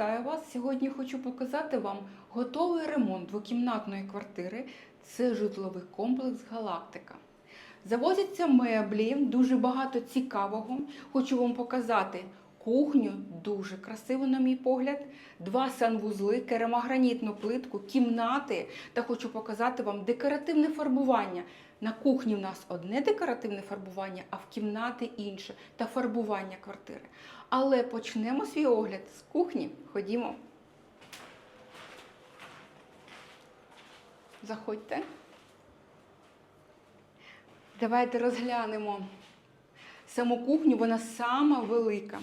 вітаю вас! Сьогодні хочу показати вам готовий ремонт двокімнатної квартири. Це житловий комплекс Галактика. Завозяться меблі, дуже багато цікавого. Хочу вам показати кухню, дуже красиво, на мій погляд, два санвузли, керамогранітну плитку, кімнати. Та хочу показати вам декоративне фарбування. На кухні в нас одне декоративне фарбування, а в кімнати інше та фарбування квартири. Але почнемо свій огляд з кухні. Ходімо. Заходьте. Давайте розглянемо саму кухню, вона сама велика.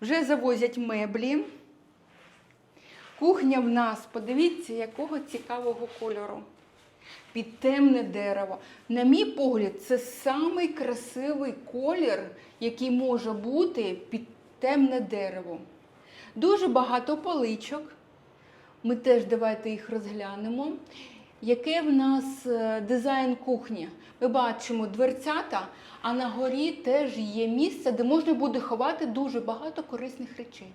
Вже завозять меблі. Кухня в нас, подивіться, якого цікавого кольору. Під темне дерево. На мій погляд, це самий красивий колір, який може бути під темне дерево. Дуже багато поличок. Ми теж давайте їх розглянемо. Яке в нас е, дизайн кухні? Ми бачимо дверцята, а на горі теж є місце, де можна буде ховати дуже багато корисних речей.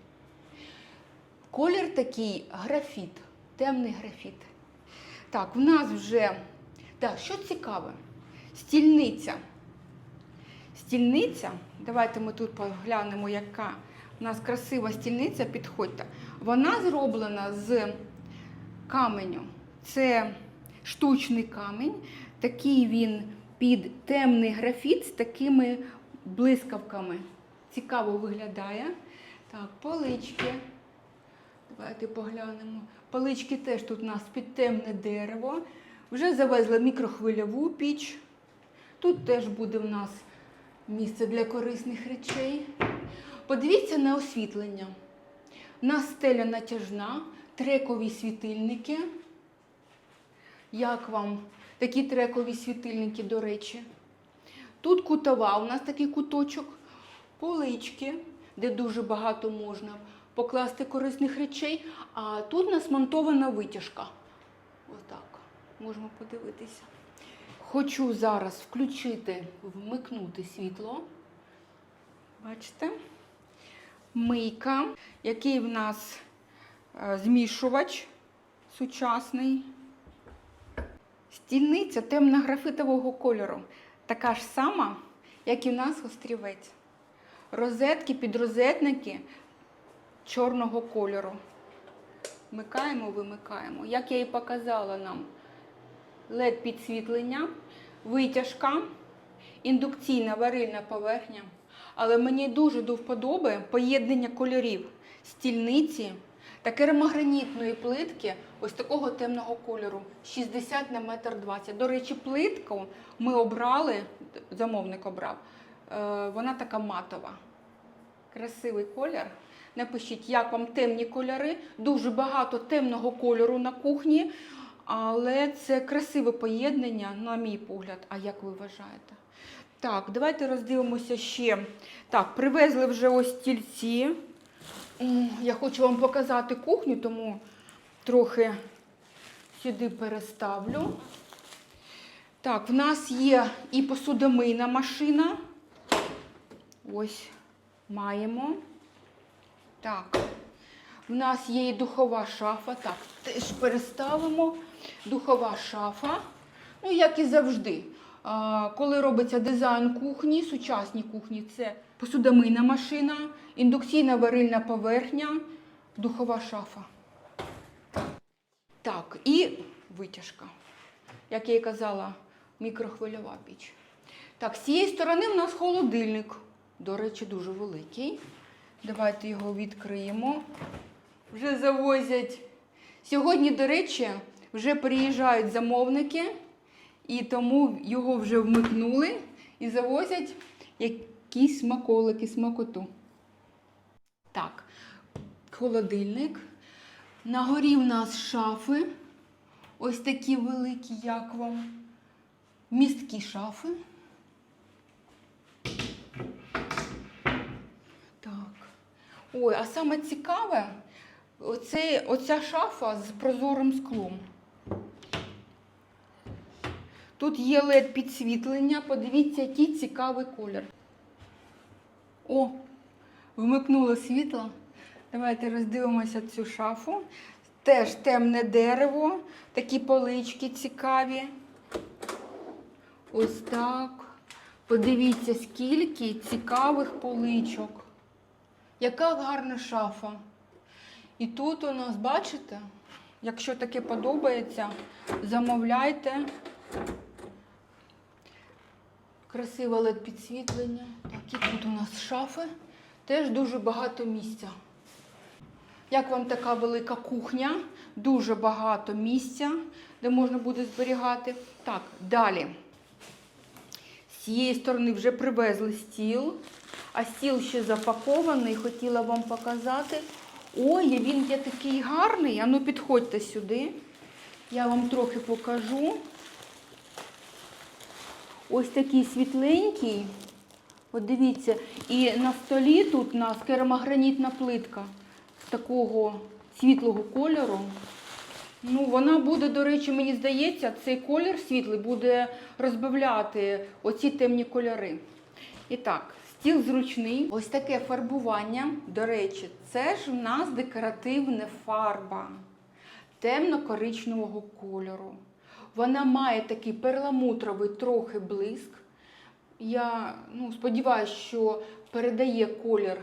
Колір такий графіт, темний графіт. Так, в нас вже, так, що цікаве? Стільниця. Стільниця, давайте ми тут поглянемо, яка у нас красива стільниця, підходьте. Вона зроблена з каменю. Це штучний камінь, такий він під темний графіт з такими блискавками. Цікаво виглядає. Так, полички. Давайте поглянемо. Палички теж тут у нас під темне дерево. Вже завезли мікрохвильову піч. Тут теж буде в нас місце для корисних речей. Подивіться на освітлення. У нас стеля натяжна, трекові світильники. Як вам такі трекові світильники, до речі? Тут кутова, у нас такий куточок, полички, де дуже багато можна покласти корисних речей. А тут у нас монтована витяжка. Отак, можемо подивитися. Хочу зараз включити, вмикнути світло. Бачите? Мийка, який в нас е, змішувач сучасний. Стільниця темно-графитового кольору. Така ж сама, як і в нас острівець. Розетки, підрозетники чорного кольору. Вмикаємо, вимикаємо. Як я і показала нам, led підсвітлення, витяжка, індукційна варильна поверхня. Але мені дуже до вподоби поєднання кольорів стільниці та керамогранітної плитки ось такого темного кольору 60 на метр 20. До речі, плитку ми обрали, замовник обрав, е, вона така матова. Красивий колір. Напишіть, як вам темні кольори. Дуже багато темного кольору на кухні, але це красиве поєднання, на мій погляд. А як ви вважаєте? Так, давайте роздивимося ще. Так, привезли вже ось стільці. Я хочу вам показати кухню, тому трохи сюди переставлю. Так, в нас є і посудомийна машина. Ось маємо. Так, в нас є і духова шафа. Так, теж переставимо. Духова шафа. Ну, як і завжди. Коли робиться дизайн кухні, сучасні кухні, це посудомийна машина, індукційна варильна поверхня, духова шафа. Так, і витяжка. Як я і казала, мікрохвильова піч. Так, з цієї сторони в нас холодильник. До речі, дуже великий. Давайте його відкриємо. Вже завозять. Сьогодні, до речі, вже приїжджають замовники, і тому його вже вмикнули і завозять якісь смаколики, смакоту. Так, холодильник. На горі в нас шафи. Ось такі великі, як вам. Місткі шафи. Так. Ой, а саме цікаве, оце, оця шафа з прозорим склом. Тут є led підсвітлення. Подивіться, який цікавий колір. О, вмикнуло світло. Давайте роздивимося цю шафу. Теж темне дерево, такі полички цікаві. Ось так. Подивіться, скільки цікавих поличок. Яка гарна шафа. І тут у нас, бачите, якщо таке подобається, замовляйте. Красиве led підсвітлення. Так, і тут у нас шафи. Теж дуже багато місця. Як вам така велика кухня? Дуже багато місця, де можна буде зберігати. Так, далі. З цієї сторони вже привезли стіл, а стіл ще запакований. Хотіла вам показати. Ой, він є такий гарний. Ану, підходьте сюди. Я вам трохи покажу. Ось такий світленький. От дивіться, і на столі тут у нас керамогранітна плитка з такого світлого кольору. Ну, вона буде, до речі, мені здається, цей колір світлий буде розбавляти оці темні кольори. І так, стіл зручний. Ось таке фарбування. До речі, це ж у нас декоративна фарба темно-коричневого кольору. Вона має такий перламутровий трохи блиск. Я ну, сподіваюся, що передає колір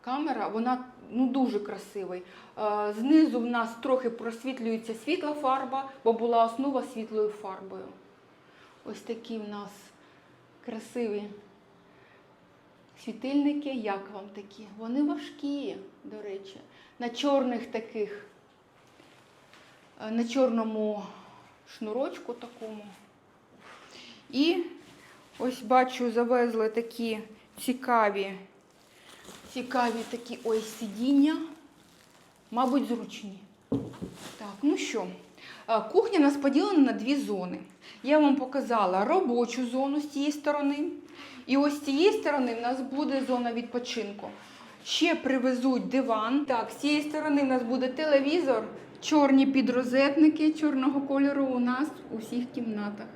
камера, вона ну, дуже красивий. Е, Знизу в нас трохи просвітлюється світла фарба, бо була основа світлою фарбою. Ось такі в нас красиві світильники. Як вам такі? Вони важкі, до речі, на чорних таких, е, на чорному шнурочку такому. І ось бачу, завезли такі цікаві, цікаві такі ось сидіння, мабуть, зручні. Так, ну що, кухня у нас поділена на дві зони. Я вам показала робочу зону з цієї сторони. І ось з цієї сторони в нас буде зона відпочинку. Ще привезуть диван. Так, з цієї сторони в нас буде телевізор, чорні підрозетники чорного кольору у нас у всіх кімнатах.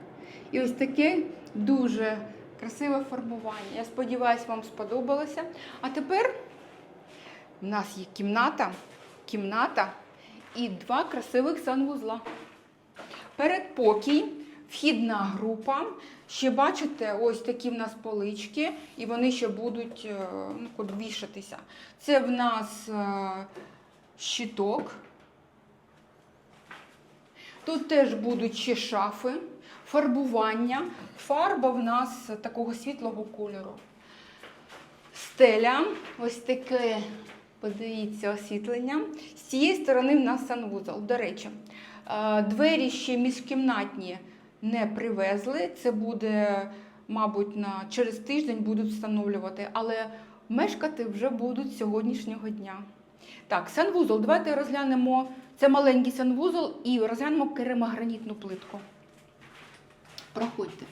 І ось таке дуже красиве фарбування. Я сподіваюся, вам сподобалося. А тепер в нас є кімната, кімната і два красивих санвузла. Передпокій, вхідна група. Ще бачите, ось такі в нас полички, і вони ще будуть е, ну, вішатися. Це в нас е, щиток. Тут теж будуть ще шафи, фарбування. Фарба в нас такого світлого кольору. Стеля, ось таке, подивіться, освітлення. З цієї сторони в нас санвузол. До речі, е, двері ще міжкімнатні не привезли. Це буде, мабуть, на, через тиждень будуть встановлювати, але мешкати вже будуть з сьогоднішнього дня. Так, санвузол. Давайте розглянемо. Це маленький санвузол і розглянемо керамогранітну плитку. Проходьте.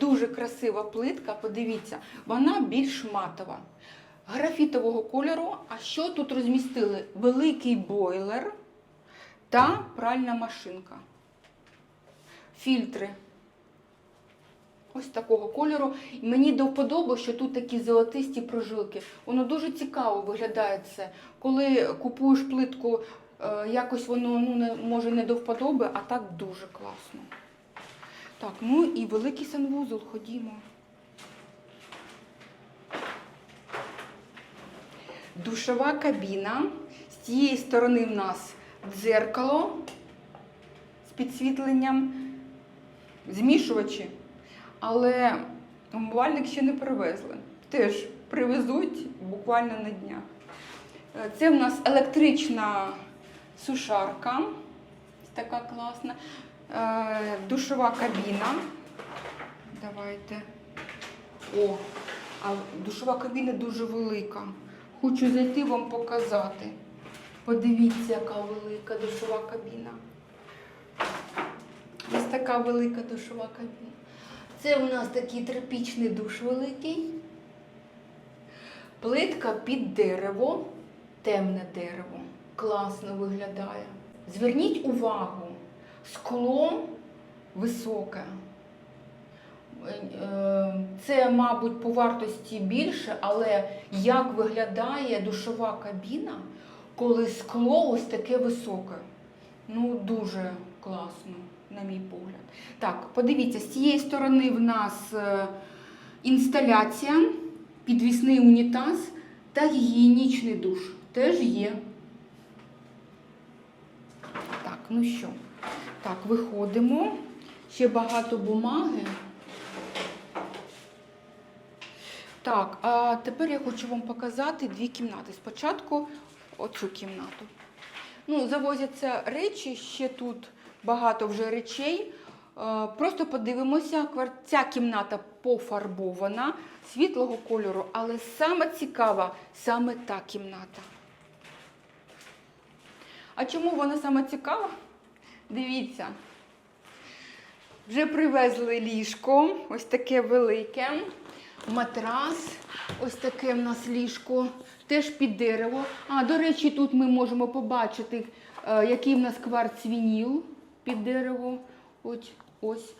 Дуже красива плитка, подивіться, вона більш матова. Графітового кольору. А що тут розмістили? Великий бойлер та пральна машинка. Фільтри. Ось такого кольору. І мені до вподоби, що тут такі золотисті прожилки. Воно дуже цікаво виглядає це. Коли купуєш плитку, е, якось воно ну, не, може не до вподоби, а так дуже класно. Так, ну і великий санвузол, ходімо. Душова кабіна. З цієї сторони в нас дзеркало з підсвітленням, змішувачі. Але умивальник ще не привезли. Теж привезуть буквально на днях. Е, Це в нас електрична сушарка. Така класна. Е, Душова кабіна. Давайте. О, а душова кабіна дуже велика. Хочу зайти вам показати. Подивіться, яка велика душова кабіна. Така велика душова кабіна. Це у нас такий тропічний душ великий. Плитка під дерево, темне дерево. Класно виглядає. Зверніть увагу, скло високе. Це, мабуть, по вартості більше, але як виглядає душова кабіна, коли скло ось таке високе? Ну, дуже класно, на мій погляд. Так, подивіться, з цієї сторони в нас е, інсталяція, підвісний унітаз та гігієнічний душ. Теж є. Так, ну що? Так, виходимо. Ще багато бумаги. Так, а тепер я хочу вам показати дві кімнати. Спочатку оцю кімнату. Ну, завозяться речі, ще тут багато вже речей. Е, Просто подивимося, ця кімната пофарбована світлого кольору, але саме цікава саме та кімната. А чому вона саме цікава? Дивіться. Вже привезли ліжко, ось таке велике, матрас, ось таке в нас ліжко, теж під дерево. А, до речі, тут ми можемо побачити, е, який в нас кварц вініл під дерево. Ось, ось.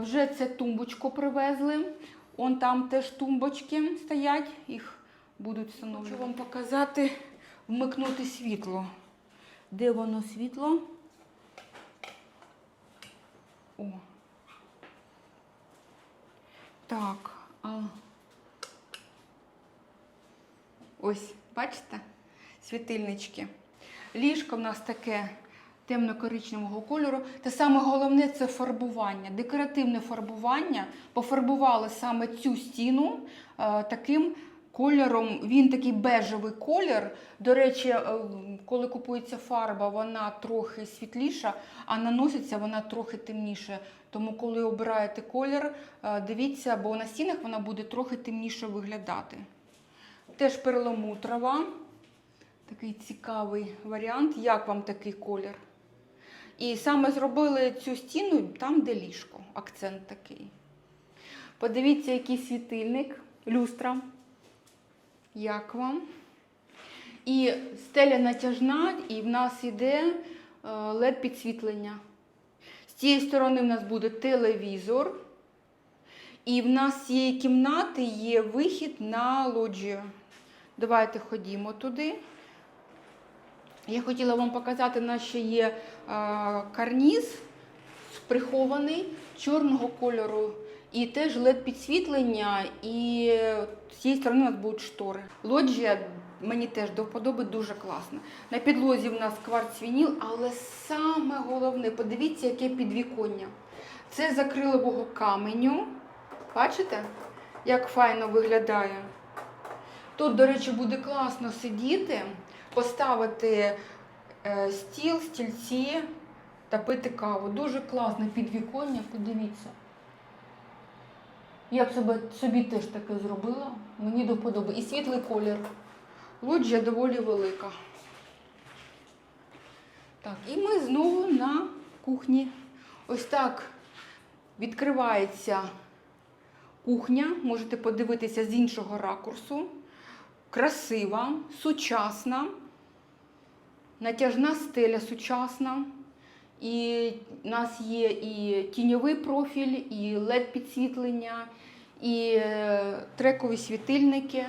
Вже це тумбочку привезли. Он там теж тумбочки стоять, їх будуть встановлювати. Хочу вам показати, вмикнути світло. Де воно світло? О. Так. А... Ось, бачите? Світильнички. Ліжко в нас таке темно-коричневого кольору. Та саме головне це фарбування. Декоративне фарбування. Пофарбували саме цю стіну е, таким кольором. Він такий бежевий колір. До речі, е, коли купується фарба, вона трохи світліша, а наноситься вона трохи темніше. Тому, коли обираєте колір, е, дивіться, бо на стінах вона буде трохи темніше виглядати. Теж перламутрова. Такий цікавий варіант. Як вам такий колір? І саме зробили цю стіну там, де ліжко. Акцент такий. Подивіться, який світильник, люстра. Як вам? І стеля натяжна, і в нас іде led підсвітлення. З цієї сторони в нас буде телевізор. І в нас з цієї кімнати є вихід на лоджію. Давайте ходімо туди. Я хотіла вам показати, у нас ще є е, карніз прихований чорного кольору. І теж led підсвітлення, і з цієї сторони у нас будуть штори. Лоджія мені теж до вподоби дуже класна. На підлозі в нас кварц вініл, але саме головне, подивіться, яке підвіконня. Це з акрилового каменю. Бачите, як файно виглядає? Тут, до речі, буде класно сидіти, поставити е, стіл, стільці та пити каву. Дуже класне підвіконня, подивіться. Я б себе, собі теж таке зробила. Мені до вподоби. І світлий колір. Лоджія доволі велика. Так, і ми знову на кухні. Ось так відкривається кухня. Можете подивитися з іншого ракурсу. Красива, сучасна, натяжна стеля сучасна. І в нас є і тіньовий профіль, і led підсвітлення, і е, трекові світильники.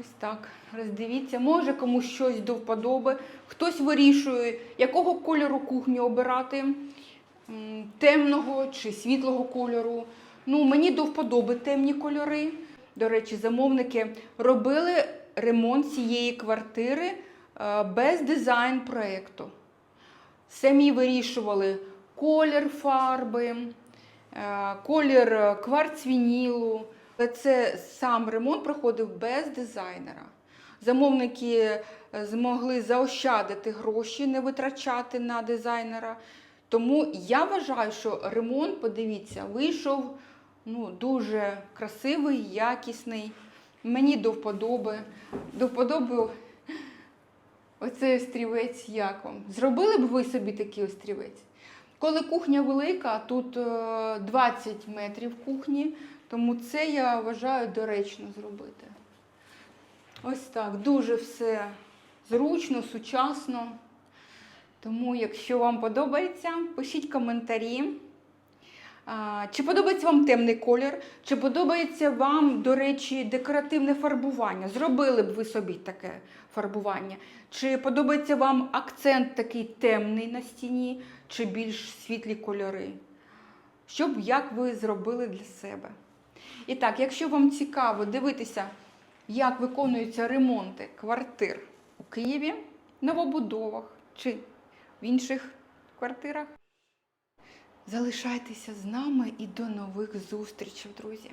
Ось так. Роздивіться. Може комусь щось до вподоби. Хтось вирішує, якого кольору кухню обирати, темного чи світлого кольору. Ну, мені до вподоби темні кольори. До речі, замовники робили ремонт цієї квартири е, без дизайн проєкту. Самі вирішували колір фарби, е, колір кварцвінілу. Це сам ремонт проходив без дизайнера. Замовники е, змогли заощадити гроші, не витрачати на дизайнера. Тому я вважаю, що ремонт, подивіться, вийшов ну, дуже красивий, якісний. Мені до вподоби. До вподоби оцей острівець як вам? Зробили б ви собі такий острівець? Коли кухня велика, тут е, 20 метрів кухні, тому це я вважаю доречно зробити. Ось так, дуже все зручно, сучасно. Тому, якщо вам подобається, пишіть коментарі. Чи подобається вам темний колір? Чи подобається вам, до речі, декоративне фарбування? Зробили б ви собі таке фарбування? Чи подобається вам акцент такий темний на стіні, чи більш світлі кольори? Щоб як ви зробили для себе? І так, якщо вам цікаво дивитися, як виконуються ремонти квартир у Києві, новобудовах чи в інших квартирах, залишайтеся з нами і до нових зустрічей, друзі!